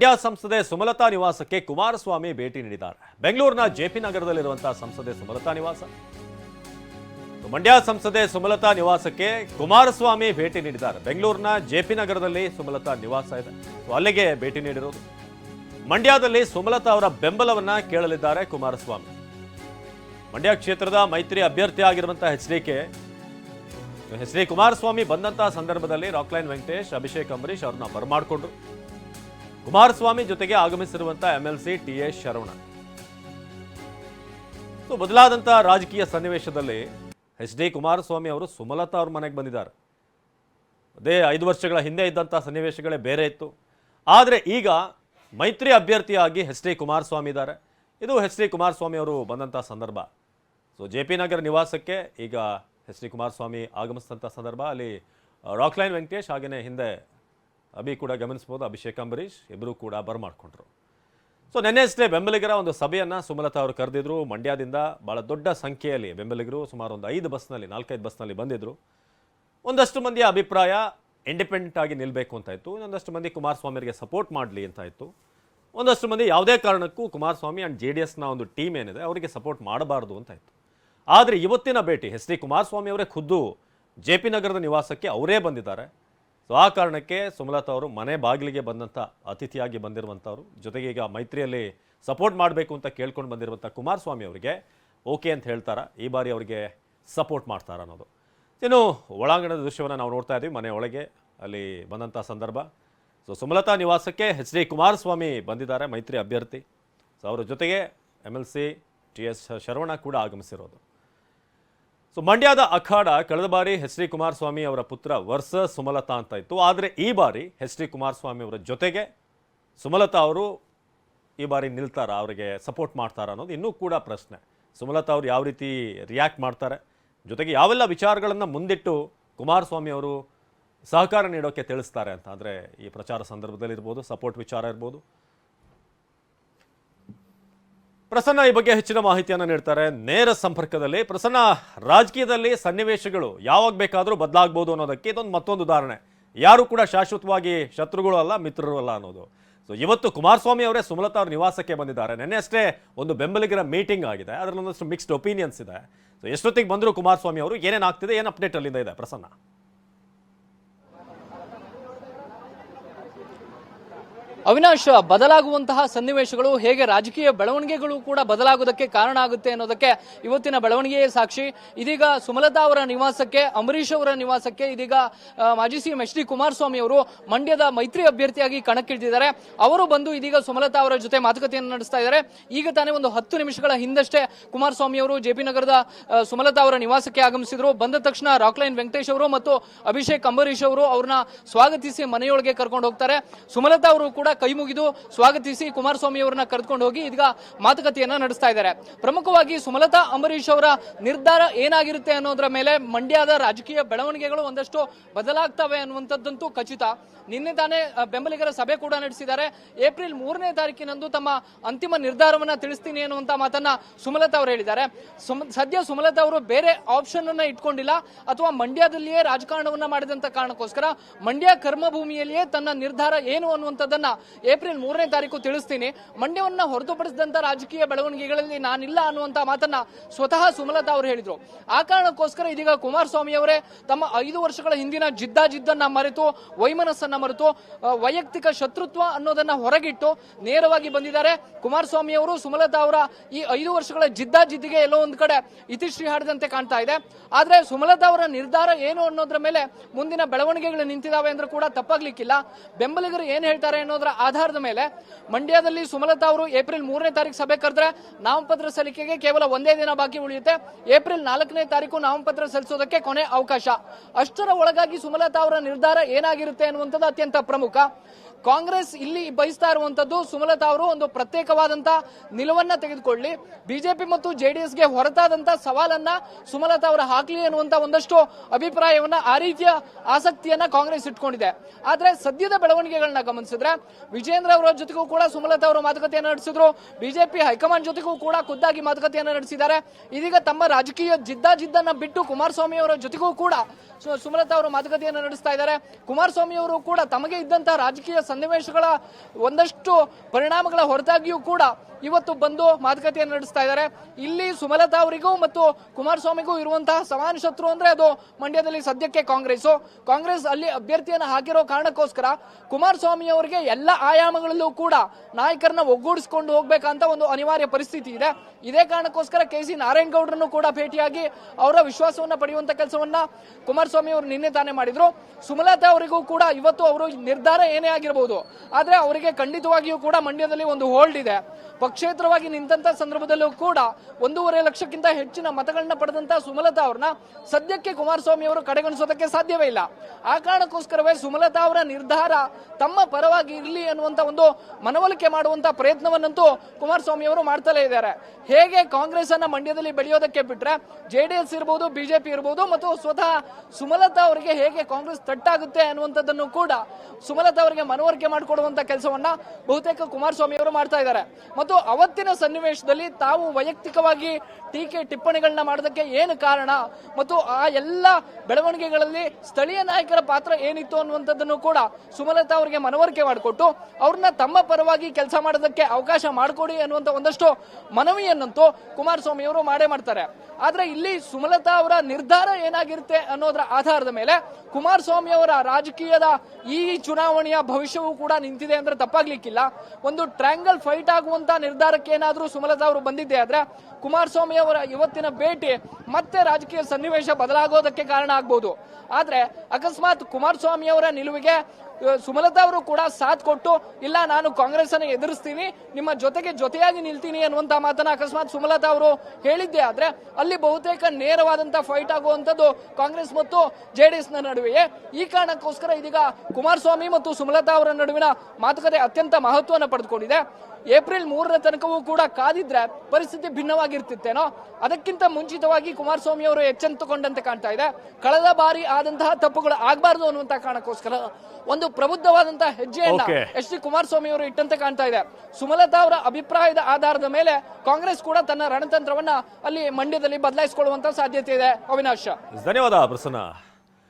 ಮಂಡ್ಯ ಸಂಸದೆ ಸುಮಲತಾ ನಿವಾಸಕ್ಕೆ ಕುಮಾರಸ್ವಾಮಿ ಭೇಟಿ ನೀಡಿದ್ದಾರೆ. ಬೆಂಗಳೂರಿನ ಜೆಪಿ ನಗರದಲ್ಲಿರುವಂತಹ ಸಂಸದೆ ಸುಮಲತಾ ನಿವಾಸ. ಮಂಡ್ಯ ಸಂಸದೆ ಸುಮಲತಾ ನಿವಾಸಕ್ಕೆ ಕುಮಾರಸ್ವಾಮಿ ಭೇಟಿ ನೀಡಿದ್ದಾರೆ. ಬೆಂಗಳೂರಿನ ಜೆಪಿ ನಗರದಲ್ಲಿ ಸುಮಲತಾ ನಿವಾಸ ಇದೆ. ಅಲ್ಲಿಗೆ ಭೇಟಿ ನೀಡಿರೋದು ಮಂಡ್ಯದಲ್ಲಿ ಸುಮಲತಾ ಅವರ ಬೆಂಬಲವನ್ನ ಕೇಳಲಿದ್ದಾರೆ ಕುಮಾರಸ್ವಾಮಿ. ಮಂಡ್ಯ ಕ್ಷೇತ್ರದ ಮೈತ್ರಿ ಅಭ್ಯರ್ಥಿ ಆಗಿರುವಂತಹ H D K, H D Kumaraswamy ಬಂದಂತಹ ಸಂದರ್ಭದಲ್ಲಿ ರಾಕ್ಲೈನ್ ವೆಂಕಟೇಶ್, ಅಭಿಷೇಕ್ ಅಂಬರೀಶ್ ಅವ್ರನ್ನ ಬರಮಾಡಿಕೊಂಡ್ರು. ಕುಮಾರಸ್ವಾಮಿ ಜೊತೆಗೆ ಆಗಮಿಸಿರುವಂತಹ MLC T S Sharavana. So ಬದಲಾದಂತಹ ರಾಜಕೀಯ ಸನ್ನಿವೇಶದಲ್ಲಿ ಎಚ್ ಡಿ ಕುಮಾರಸ್ವಾಮಿ ಅವರು ಸುಮಲತಾ ಅವ್ರ ಮನೆಗೆ ಬಂದಿದ್ದಾರೆ. ಅದೇ ಐದು ವರ್ಷಗಳ ಹಿಂದೆ ಇದ್ದಂಥ ಸನ್ನಿವೇಶಗಳೇ ಬೇರೆ ಇತ್ತು. ಆದರೆ ಈಗ ಮೈತ್ರಿ ಅಭ್ಯರ್ಥಿಯಾಗಿ ಎಚ್ ಡಿ ಕುಮಾರಸ್ವಾಮಿ ಇದ್ದಾರೆ. ಇದು ಎಚ್ ಡಿ ಕುಮಾರಸ್ವಾಮಿ ಅವರು ಬಂದಂಥ ಸಂದರ್ಭ. ಸೊ, ಜೆ ಪಿ ನಗರ ನಿವಾಸಕ್ಕೆ ಈಗ ಎಚ್ ಡಿ ಕುಮಾರಸ್ವಾಮಿ ಆಗಮಿಸಿದಂಥ ಸಂದರ್ಭ. ಅಲ್ಲಿ ರಾಕ್ಲೈನ್ ವೆಂಕಟೇಶ್ ಹಾಗೆಯೇ ಹಿಂದೆ ಅಭಿ ಕೂಡ ಗಮನಿಸ್ಬೋದು ಅಭಿಷೇಕ್ ಅಂಬರೀಷ್ ಇಬ್ಬರೂ ಕೂಡ ಬರಮಾಡ್ಕೊಂಡ್ರು. ಸೊ ನೆನ್ನೆ ಅಷ್ಟೇ ಬೆಂಬಲಿಗರ ಒಂದು ಸಭೆಯನ್ನ ಸುಮಲತಾ ಅವರು ಕರೆದಿದ್ರು. ಮಂಡ್ಯದಿಂದ ಬಹಳ ದೊಡ್ಡ ಸಂಖ್ಯೆಯಲ್ಲಿ ಬೆಂಬಲಿಗರು, ಸುಮಾರು ಒಂದು ಐದು ಬಸ್ನಲ್ಲಿ, ನಾಲ್ಕೈದು ಬಸ್ನಲ್ಲಿ ಬಂದಿದ್ರು. ಒಂದಷ್ಟು ಮಂದಿಯ ಅಭಿಪ್ರಾಯ ಇಂಡಿಪೆಂಡೆಂಟ್ ಆಗಿ ನಿಲ್ಲಬೇಕು ಅಂತ ಇತ್ತು. ಒಂದಷ್ಟು ಮಂದಿ ಕುಮಾರಸ್ವಾಮಿಯವರಿಗೆ ಸಪೋರ್ಟ್ ಮಾಡಲಿ ಅಂತ ಇತ್ತು. ಒಂದಷ್ಟು ಮಂದಿ ಯಾವುದೇ ಕಾರಣಕ್ಕೂ ಕುಮಾರಸ್ವಾಮಿ ಆ್ಯಂಡ್ ಜೆ ಡಿ ಎಸ್ನ ಒಂದು ಟೀಮ್ ಏನಿದೆ, ಅವರಿಗೆ ಸಪೋರ್ಟ್ ಮಾಡಬಾರ್ದು ಅಂತ ಇತ್ತು. ಆದರೆ ಇವತ್ತಿನ ಭೇಟಿ ಎಸ್ ಡಿ ಕುಮಾರಸ್ವಾಮಿ ಅವರೇ ಖುದ್ದು ಜೆ ಪಿ ನಗರದ ನಿವಾಸಕ್ಕೆ ಅವರೇ ಬಂದಿದ್ದಾರೆ. ಸೊ ಆ ಕಾರಣಕ್ಕೆ ಸುಮಲತಾ ಅವರು ಮನೆ ಬಾಗಿಲಿಗೆ ಬಂದಂಥ ಅತಿಥಿಯಾಗಿ ಬಂದಿರುವಂಥವ್ರು ಜೊತೆಗೆ ಈಗ ಮೈತ್ರಿಯಲ್ಲಿ ಸಪೋರ್ಟ್ ಮಾಡಬೇಕು ಅಂತ ಕೇಳ್ಕೊಂಡು ಬಂದಿರುವಂಥ ಕುಮಾರಸ್ವಾಮಿ ಅವರಿಗೆ ಓಕೆ ಅಂತ ಹೇಳ್ತಾರ? ಈ ಬಾರಿ ಅವರಿಗೆ ಸಪೋರ್ಟ್ ಮಾಡ್ತಾರ ಅನ್ನೋದು. ಇನ್ನು ಒಳಾಂಗಣದ ದೃಶ್ಯವನ್ನು ನಾವು ನೋಡ್ತಾ ಇದ್ದೀವಿ. ಮನೆ ಒಳಗೆ ಅಲ್ಲಿ ಬಂದಂಥ ಸಂದರ್ಭ. ಸೊ ಸುಮಲತಾ ನಿವಾಸಕ್ಕೆ ಎಚ್ ಡಿ ಕುಮಾರಸ್ವಾಮಿ ಬಂದಿದ್ದಾರೆ, ಮೈತ್ರಿ ಅಭ್ಯರ್ಥಿ. ಸೊ ಅವರ ಜೊತೆಗೆ M L C T S Sharavana ಕೂಡ ಆಗಮಿಸಿರೋದು. ಸೊ ಮಂಡ್ಯದ ಅಖಾಡ ಕಳೆದ ಬಾರಿ ಎಚ್ ಡಿ ಕುಮಾರಸ್ವಾಮಿ ಅವರ ಪುತ್ರ ವರ್ಸ ಸುಮಲತಾ ಅಂತ ಇತ್ತು. ಆದರೆ ಈ ಬಾರಿ ಎಚ್ ಡಿ ಕುಮಾರಸ್ವಾಮಿ ಅವರ ಜೊತೆಗೆ ಸುಮಲತಾ ಅವರು ಈ ಬಾರಿ ನಿಲ್ತಾರ? ಅವರಿಗೆ ಸಪೋರ್ಟ್ ಮಾಡ್ತಾರ ಅನ್ನೋದು ಇನ್ನೂ ಕೂಡ ಪ್ರಶ್ನೆ. ಸುಮಲತಾ ಅವರು ಯಾವ ರೀತಿ ರಿಯಾಕ್ಟ್ ಮಾಡ್ತಾರೆ? ಜೊತೆಗೆ ಯಾವೆಲ್ಲ ವಿಚಾರಗಳನ್ನು ಮುಂದಿಟ್ಟು ಕುಮಾರಸ್ವಾಮಿ ಅವರು ಸಹಕಾರ ನೀಡೋಕ್ಕೆ ತಿಳಿಸ್ತಾರೆ ಅಂತ. ಅಂದರೆ ಈ ಪ್ರಚಾರ ಸಂದರ್ಭದಲ್ಲಿ ಇರ್ಬೋದು ಸಪೋರ್ಟ್ ವಿಚಾರ ಇರ್ಬೋದು ಪ್ರಸನ್ನ ಈ ಬಗ್ಗೆ ಹೆಚ್ಚಿನ ಮಾಹಿತಿಯನ್ನು ನೀಡ್ತಾರೆ. ನೇರ ಸಂಪರ್ಕದಲ್ಲಿ ಪ್ರಸನ್ನ, ರಾಜಕೀಯದಲ್ಲಿ ಸನ್ನಿವೇಶಗಳು ಯಾವಾಗ ಬೇಕಾದರೂ ಬದಲಾಗ್ಬೋದು ಅನ್ನೋದಕ್ಕೆ ಇದೊಂದು ಮತ್ತೊಂದು ಉದಾಹರಣೆ. ಯಾರು ಕೂಡ ಶಾಶ್ವತವಾಗಿ ಶತ್ರುಗಳು ಅಲ್ಲ, ಮಿತ್ರರು ಅಲ್ಲ ಅನ್ನೋದು. ಸೊ ಇವತ್ತು ಕುಮಾರಸ್ವಾಮಿ ಅವರೇ ಸುಮಲತಾ ಅವ್ರ ನಿವಾಸಕ್ಕೆ ಬಂದಿದ್ದಾರೆ. ನೆನ್ನೆ ಅಷ್ಟೇ ಒಂದು ಬೆಂಬಲಿಗರ ಮೀಟಿಂಗ್ ಆಗಿದೆ. ಅದರಲ್ಲಿ ಒಂದಷ್ಟು ಮಿಕ್ಸ್ಡ್ ಒಪಿನಿಯನ್ಸ್ ಇದೆ. ಸೊ ಎಷ್ಟೊತ್ತಿಗೆ ಬಂದರು ಕುಮಾರಸ್ವಾಮಿ ಅವರು ಏನೇನಾಗ್ತಿದೆ ಏನು ಅಪ್ಡೇಟ್ ಅಲ್ಲಿಂದ ಇದೆ? ಪ್ರಸನ್ನ. ಅವಿನಾಶ್, ಬದಲಾಗುವಂತಹ ಸನ್ನಿವೇಶಗಳು ಹೇಗೆ ರಾಜಕೀಯ ಬೆಳವಣಿಗೆಗಳು ಕೂಡ ಬದಲಾಗುವುದಕ್ಕೆ ಕಾರಣ ಆಗುತ್ತೆ ಅನ್ನೋದಕ್ಕೆ ಇವತ್ತಿನ ಬೆಳವಣಿಗೆಯೇ ಸಾಕ್ಷಿ. ಇದೀಗ ಸುಮಲತಾ ಅವರ ನಿವಾಸಕ್ಕೆ ಅಂಬರೀಶ್ ಅವರ ನಿವಾಸಕ್ಕೆ ಇದೀಗ ಮಾಜಿ ಸಿಎಂ ಎಚ್ ಡಿ ಕುಮಾರಸ್ವಾಮಿ ಅವರು ಮಂಡ್ಯದ ಮೈತ್ರಿ ಅಭ್ಯರ್ಥಿಯಾಗಿ ಕಣಕ್ಕಿಳಿದಿದ್ದಾರೆ. ಅವರು ಬಂದು ಇದೀಗ ಸುಮಲತಾ ಅವರ ಜೊತೆ ಮಾತುಕತೆಯನ್ನು ನಡೆಸ್ತಾ ಇದ್ದಾರೆ. ಈಗ ತಾನೇ ಒಂದು ಹತ್ತು ನಿಮಿಷಗಳ ಹಿಂದಷ್ಟೇ ಕುಮಾರಸ್ವಾಮಿ ಅವರು ಜೆಪಿ ನಗರದ ಸುಮಲತಾ ಅವರ ನಿವಾಸಕ್ಕೆ ಆಗಮಿಸಿದ್ರು. ಬಂದ ತಕ್ಷಣ ರಾಕ್ಲೈನ್ ವೆಂಕಟೇಶ್ ಅವರು ಮತ್ತು ಅಭಿಷೇಕ್ ಅಂಬರೀಶ್ ಅವರು ಅವ್ರನ್ನ ಸ್ವಾಗತಿಸಿ ಮನೆಯೊಳಗೆ ಕರ್ಕೊಂಡು ಹೋಗ್ತಾರೆ. ಸುಮಲತಾ ಅವರು ಕೂಡ ಕೈ ಮುಗಿದು ಸ್ವಾಗತಿಸಿ ಕುಮಾರಸ್ವಾಮಿ ಅವರನ್ನ ಕರೆದುಕೊಂಡು ಹೋಗಿ ಈಗ ಮಾತುಕತೆಯನ್ನ ನಡೆಸ್ತಾ ಇದ್ದಾರೆ. ಪ್ರಮುಖವಾಗಿ ಸುಮಲತಾ ಅಂಬರೀಶ್ ಅವರ ನಿರ್ಧಾರ ಏನಾಗಿರುತ್ತೆ ಅನ್ನೋದ್ರ ಮೇಲೆ ಮಂಡ್ಯದ ರಾಜಕೀಯ ಬೆಳವಣಿಗೆಗಳು ಒಂದಷ್ಟು ಬದಲಾಗ್ತವೆ ಅನ್ನುವಂಥದ್ದಂತೂ ಖಚಿತ. ನಿನ್ನೆ ತಾನೇ ಬೆಂಬಲಿಗರ ಸಭೆ ಕೂಡ ನಡೆಸಿದ್ದಾರೆ. ಏಪ್ರಿಲ್ ಮೂರನೇ ತಾರೀಕಿನಂದು ತಮ್ಮ ಅಂತಿಮ ನಿರ್ಧಾರವನ್ನ ತಿಳಿಸ್ತೀನಿ ಅನ್ನುವಂತ ಮಾತನ್ನ ಸುಮಲತಾ ಅವರು ಹೇಳಿದ್ದಾರೆ. ಸದ್ಯ ಸುಮಲತಾ ಅವರು ಬೇರೆ ಆಪ್ಷನ್ ಅನ್ನ ಇಟ್ಕೊಂಡಿಲ್ಲ, ಅಥವಾ ಮಂಡ್ಯದಲ್ಲಿಯೇ ರಾಜಕಾರಣವನ್ನ ಮಾಡಿದಂತ ಕಾರಣಕ್ಕೋಸ್ಕರ ಮಂಡ್ಯ ಕರ್ಮಭೂಮಿಯಲ್ಲಿಯೇ ತನ್ನ ನಿರ್ಧಾರ ಏನು ಅನ್ನುವಂಥದ್ದನ್ನ ಏಪ್ರಿಲ್ ಮೂರನೇ ತಾರೀಕು ತಿಳಿಸ್ತೀನಿ. ಮಂಡ್ಯವನ್ನ ಹೊರತುಪಡಿಸಿದಂತ ರಾಜಕೀಯ ಬೆಳವಣಿಗೆಗಳಲ್ಲಿ ನಾನಿಲ್ಲ ಅನ್ನುವಂತ ಮಾತನ್ನ ಸ್ವತಃ ಸುಮಲತಾ ಅವರು ಹೇಳಿದ್ರು. ಆ ಕಾರಣಕ್ಕೋಸ್ಕರ ಇದೀಗ ಕುಮಾರಸ್ವಾಮಿ ಅವರೇ ತಮ್ಮ ಐದು ವರ್ಷಗಳ ಹಿಂದಿನ ಜಿದ್ದಾಜಿದ್ದನ್ನ ಮರೆತು, ವೈಮನಸ್ಸನ್ನ ಮರೆತು ವೈಯಕ್ತಿಕ ಶತ್ರುತ್ವ ಅನ್ನೋದನ್ನ ಹೊರಗಿಟ್ಟು ನೇರವಾಗಿ ಬಂದಿದ್ದಾರೆ. ಕುಮಾರಸ್ವಾಮಿ ಅವರು, ಸುಮಲತಾ ಅವರ ಈ ಐದು ವರ್ಷಗಳ ಜಿದ್ದಾಜಿದ್ದಿಗೆ ಎಲ್ಲೋ ಒಂದ್ ಕಡೆ ಇತಿಶ್ರೀ ಹಾಡಿದಂತೆ ಕಾಣ್ತಾ ಇದೆ. ಆದ್ರೆ ಸುಮಲತಾ ಅವರ ನಿರ್ಧಾರ ಏನು ಅನ್ನೋದ್ರ ಮೇಲೆ ಮುಂದಿನ ಬೆಳವಣಿಗೆಗಳು ನಿಂತಿದಾವೆ ಅಂದ್ರೆ ಕೂಡ ತಪ್ಪಾಗ್ಲಿಕ್ಕಿಲ್ಲ. ಬೆಂಬಲಿಗರು ಏನ್ ಹೇಳ್ತಾರೆ ಅನ್ನೋದರ ಆಧಾರದ ಮೇಲೆ ಮಂಡ್ಯದಲ್ಲಿ ಸುಮಲತಾ ಅವರು ಏಪ್ರಿಲ್ ಮೂರನೇ ತಾರೀಕು ಸಭೆ ಕರೆದ್ರೆ ನಾಮಪತ್ರ ಸಲ್ಲಿಕೆಗೆ ಕೇವಲ ಒಂದೇ ದಿನ ಬಾಕಿ ಉಳಿಯುತ್ತೆ. ಏಪ್ರಿಲ್ ನಾಲ್ಕನೇ ತಾರೀಕು ನಾಮಪತ್ರ ಸಲ್ಲಿಸೋದಕ್ಕೆ ಕೊನೆ ಅವಕಾಶ. ಅಷ್ಟರ ಒಳಗಾಗಿ ಸುಮಲತಾ ಅವರ ನಿರ್ಧಾರ ಏನಾಗಿರುತ್ತೆ ಅನ್ನುವಂಥದ್ದು ಅತ್ಯಂತ ಪ್ರಮುಖ. ಕಾಂಗ್ರೆಸ್ ಇಲ್ಲಿ ಬಯಸ್ತಾ ಇರುವಂತದ್ದು ಸುಮಲತಾ ಅವರು ಒಂದು ಪ್ರತ್ಯೇಕವಾದಂತ ನಿಲುವನ್ನ ತೆಗೆದುಕೊಳ್ಳಿ. ಬಿಜೆಪಿ ಮತ್ತು ಜೆಡಿಎಸ್ಗೆ ಹೊರತಾದಂತ ಸವಾಲನ್ನ ಸುಮಲತಾ ಅವರು ಹಾಕ್ಲಿ ಅನ್ನುವಂತ ಒಂದಷ್ಟು ಅಭಿಪ್ರಾಯವನ್ನ ಆ ರೀತಿಯ ಆಸಕ್ತಿಯನ್ನ ಕಾಂಗ್ರೆಸ್ ಇಟ್ಕೊಂಡಿದೆ. ಆದ್ರೆ ಸದ್ಯದ ಬೆಳವಣಿಗೆಗಳನ್ನ ಗಮನಿಸಿದ್ರೆ ವಿಜೇಂದ್ರ ಅವರ ಜೊತೆಗೂ ಕೂಡ ಸುಮಲತಾ ಅವರು ಮಾತುಕತೆಯನ್ನು ನಡೆಸಿದ್ರು. ಬಿಜೆಪಿ ಹೈಕಮಾಂಡ್ ಜೊತೆಗೂ ಕೂಡ ಖುದ್ದಾಗಿ ಮಾತುಕತೆಯನ್ನು ನಡೆಸಿದ್ದಾರೆ. ಇದೀಗ ತಮ್ಮ ರಾಜಕೀಯ ಜಿದ್ದಾಜಿದ್ದನ್ನ ಬಿಟ್ಟು ಕುಮಾರಸ್ವಾಮಿ ಅವರ ಜೊತೆಗೂ ಕೂಡ ಸುಮಲತಾ ಅವರು ಮಾತುಕತೆಯನ್ನು ನಡೆಸ್ತಾ ಇದ್ದಾರೆ. ಕುಮಾರಸ್ವಾಮಿ ಅವರು ಕೂಡ ತಮಗೆ ಇದ್ದಂತಹ ರಾಜಕೀಯ ಸನ್ನಿವೇಶಗಳ ಒಂದಷ್ಟು ಪರಿಣಾಮಗಳ ಹೊರತಾಗಿಯೂ ಕೂಡ ಇವತ್ತು ಬಂದು ಮಾತುಕತೆಯನ್ನು ನಡೆಸ್ತಾ ಇದ್ದಾರೆ. ಇಲ್ಲಿ ಸುಮಲತಾ ಅವರಿಗೂ ಮತ್ತು ಕುಮಾರಸ್ವಾಮಿಗೂ ಇರುವಂತಹ ಸಮಾನ ಶತ್ರು ಅಂದ್ರೆ ಅದು ಮಂಡ್ಯದಲ್ಲಿ ಸದ್ಯಕ್ಕೆ ಕಾಂಗ್ರೆಸ್ ಕಾಂಗ್ರೆಸ್ ಅಲ್ಲಿ ಅಭ್ಯರ್ಥಿಯನ್ನು ಹಾಕಿರೋ ಕಾರಣಕ್ಕೋಸ್ಕರ ಕುಮಾರಸ್ವಾಮಿ ಅವರಿಗೆ ಎಲ್ಲ ಆಯಾಮಗಳಲ್ಲೂ ಕೂಡ ನಾಯಕರನ್ನ ಒಗ್ಗೂಡಿಸಿಕೊಂಡು ಹೋಗ್ಬೇಕಂತ ಒಂದು ಅನಿವಾರ್ಯ ಪರಿಸ್ಥಿತಿ ಇದೆ. ಇದೇ ಕಾರಣಕ್ಕೋಸ್ಕರ ಕೆ ಸಿ ನಾರಾಯಣಗೌಡರನ್ನು ಕೂಡ ಭೇಟಿಯಾಗಿ ಅವರ ವಿಶ್ವಾಸವನ್ನ ಪಡೆಯುವಂತ ಕೆಲಸವನ್ನ ಕುಮಾರಸ್ವಾಮಿ ಅವರು ನಿನ್ನೆ ತಾನೇ ಮಾಡಿದ್ರು. ಸುಮಲತಾ ಅವರಿಗೂ ಕೂಡ ಇವತ್ತು ಅವರು ನಿರ್ಧಾರ ಏನೇ ಆಗಿರಬಹುದು ಆದ್ರೆ ಅವರಿಗೆ ಖಂಡಿತವಾಗಿಯೂ ಕೂಡ ಮಂಡ್ಯದಲ್ಲಿ ಒಂದು ಹೋಲ್ಡ್ ಇದೆ. ಪಕ್ಷೇತರವಾಗಿ ನಿಂತ ಸಂದರ್ಭದಲ್ಲೂ ಕೂಡ ಒಂದೂವರೆ ಲಕ್ಷಕ್ಕಿಂತ ಹೆಚ್ಚಿನ ಮತಗಳನ್ನ ಪಡೆದಂತಹ ಸುಮಲತಾ ಅವ್ರನ್ನ ಸದ್ಯಕ್ಕೆ ಕುಮಾರಸ್ವಾಮಿ ಅವರು ಕಡೆಗಣಿಸೋದಕ್ಕೆ ಸಾಧ್ಯವೇ ಇಲ್ಲ. ಆ ಕಾರಣಕ್ಕೋಸ್ಕರವೇ ಸುಮಲತಾ ಅವರ ನಿರ್ಧಾರ ತಮ್ಮ ಪರವಾಗಿ ಇರಲಿ ಅನ್ನುವಂತ ಒಂದು ಮನವೊಲಿಕೆ ಮಾಡುವಂತ ಪ್ರಯತ್ನವನ್ನಂತೂ ಕುಮಾರಸ್ವಾಮಿ ಅವರು ಮಾಡ್ತಲೇ ಇದ್ದಾರೆ. ಹೇಗೆ ಕಾಂಗ್ರೆಸ್ ಅನ್ನ ಮಂಡ್ಯದಲ್ಲಿ ಬೆಳೆಯೋದಕ್ಕೆ ಬಿಟ್ರೆ ಜೆಡಿಎಸ್ ಇರಬಹುದು ಬಿಜೆಪಿ ಇರಬಹುದು ಮತ್ತು ಸ್ವತಃ ಸುಮಲತಾ ಅವರಿಗೆ ಹೇಗೆ ಕಾಂಗ್ರೆಸ್ ತಟ್ಟಾಗುತ್ತೆ ಅನ್ನುವಂಥದ್ದನ್ನು ಕೂಡ ಸುಮಲತಾ ಅವರಿಗೆ ಮನವರಿಕೆ ಮಾಡಿಕೊಡುವಂತ ಕೆಲಸವನ್ನ ಬಹುತೇಕ ಕುಮಾರಸ್ವಾಮಿ ಅವರು ಮಾಡ್ತಾ ಇದ್ದಾರೆ. ಮತ್ತು ಅವತ್ತಿನ ಸನ್ನಿವೇಶದಲ್ಲಿ ತಾವು ವೈಯಕ್ತಿಕವಾಗಿ ಟೀಕೆ ಟಿಪ್ಪಣಿಗಳನ್ನ ಮಾಡೋದಕ್ಕೆ ಏನು ಕಾರಣ? ಮತ್ತು ಆ ಎಲ್ಲ ಬೆಳವಣಿಗೆಗಳಲ್ಲಿ ಸ್ಥಳೀಯ ನಾಯಕರ ಪಾತ್ರ ಏನಿತ್ತು ಅನ್ನುವಂಥದ್ದನ್ನು ಕೂಡ ಸುಮಲತಾ ಅವರಿಗೆ ಮನವರಿಕೆ ಮಾಡಿಕೊಟ್ಟು ಅವ್ರನ್ನ ತಮ್ಮ ಪರವಾಗಿ ಕೆಲಸ ಮಾಡೋದಕ್ಕೆ ಅವಕಾಶ ಮಾಡಿಕೊಡಿ ಅನ್ನುವಂಥ ಒಂದಷ್ಟು ಮನವಿಯನ್ನಂತೂ ಕುಮಾರಸ್ವಾಮಿ ಅವರು ಮಾಡೇ ಮಾಡ್ತಾರೆ. ಆದ್ರೆ ಇಲ್ಲಿ ಸುಮಲತಾ ಅವರ ನಿರ್ಧಾರ ಏನಾಗಿರುತ್ತೆ ಅನ್ನೋದರ ಆಧಾರದ ಮೇಲೆ ಕುಮಾರಸ್ವಾಮಿ ಅವರ ರಾಜಕೀಯದ ಈ ಚುನಾವಣೆಯ ಭವಿಷ್ಯವೂ ಕೂಡ ನಿಂತಿದೆ ಅಂದ್ರೆ ತಪ್ಪಾಗ್ಲಿಕ್ಕಿಲ್ಲ. ಒಂದು ಟ್ರ್ಯಾಂಗಲ್ ಫೈಟ್ ಆಗುವಂತ ನಿರ್ಧಾರಕ್ಕೆ ಏನಾದರೂ ಸುಮಲತಾ ಅವರು ಬಂದಿದ್ದೆ ಆದ್ರೆ ಕುಮಾರಸ್ವಾಮಿ ಅವರ ಇವತ್ತಿನ ಭೇಟಿ ಮತ್ತೆ ರಾಜಕೀಯ ಸನ್ನಿವೇಶ ಬದಲಾಗೋದಕ್ಕೆ ಕಾರಣ ಆಗ್ಬಹುದು ಆದ್ರೆ ಅಕಸ್ಮಾತ್ ಕುಮಾರಸ್ವಾಮಿ ಅವರ ನಿಲುವಿಗೆ ಸುಮಲತಾ ಅವರು ಕೂಡ ಸಾಥ್ ಕೊಟ್ಟು, ಇಲ್ಲ, ನಾನು ಕಾಂಗ್ರೆಸ್ ಅನ್ನು ಎದುರಿಸ್ತೀನಿ, ನಿಮ್ಮ ಜೊತೆಗೆ ಜೊತೆಯಾಗಿ ನಿಲ್ತೀನಿ ಅನ್ನುವಂತ ಮಾತನ್ನ ಅಕಸ್ಮಾತ್ ಸುಮಲತಾ ಅವರು ಹೇಳಿದ್ದೆ ಆದ್ರೆ, ಅಲ್ಲಿ ಬಹುತೇಕ ನೇರವಾದಂತಹ ಫೈಟ್ ಆಗುವಂತದ್ದು ಕಾಂಗ್ರೆಸ್ ಮತ್ತು ಜೆಡಿಎಸ್ನ ನಡುವೆಯೇ. ಈ ಕಾರಣಕ್ಕೋಸ್ಕರ ಇದೀಗ ಕುಮಾರಸ್ವಾಮಿ ಮತ್ತು ಸುಮಲತಾ ಅವರ ನಡುವಿನ ಮಾತುಕತೆ ಅತ್ಯಂತ ಮಹತ್ವವನ್ನು ಪಡೆದುಕೊಂಡಿದೆ. ಏಪ್ರಿಲ್ ಮೂರರ ತನಕವೂ ಕೂಡ ಕಾದಿದ್ರೆ ಪರಿಸ್ಥಿತಿ ಭಿನ್ನವಾಗಿರ್ತಿತ್ತೇನೋ? ಅದಕ್ಕಿಂತ ಮುಂಚಿತವಾಗಿ ಕುಮಾರಸ್ವಾಮಿ ಅವರು ಎಚ್ಚೆತ್ತುಕೊಂಡಂತೆ ಕಾಣ್ತಾ ಇದೆ. ಕಳೆದ ಬಾರಿ ಆದಂತಹ ತಪ್ಪುಗಳು ಆಗಬಾರದು ಅನ್ನುವಂತಹ ಕಾರಣಕ್ಕೋಸ್ಕರ ಒಂದು ಪ್ರಬುದ್ಧವಾದಂತಹ ಹೆಜ್ಜೆಯನ್ನ. ಎಚ್ ಡಿ ಕುಮಾರಸ್ವಾಮಿ ಅವರು ಇಟ್ಟಂತೆ ಕಾಣ್ತಾ ಇದೆ. ಸುಮಲತಾ ಅವರ ಅಭಿಪ್ರಾಯದ ಆಧಾರದ ಮೇಲೆ ಕಾಂಗ್ರೆಸ್ ಕೂಡ ತನ್ನ ರಣತಂತ್ರವನ್ನ ಅಲ್ಲಿ ಮಂಡ್ಯದಲ್ಲಿ ಬದಲಾಯಿಸಿಕೊಳ್ಳುವಂತ ಸಾಧ್ಯತೆ ಇದೆ. ಅವಿನಾಶ್. ಧನ್ಯವಾದ ಪ್ರಸನ್ನ.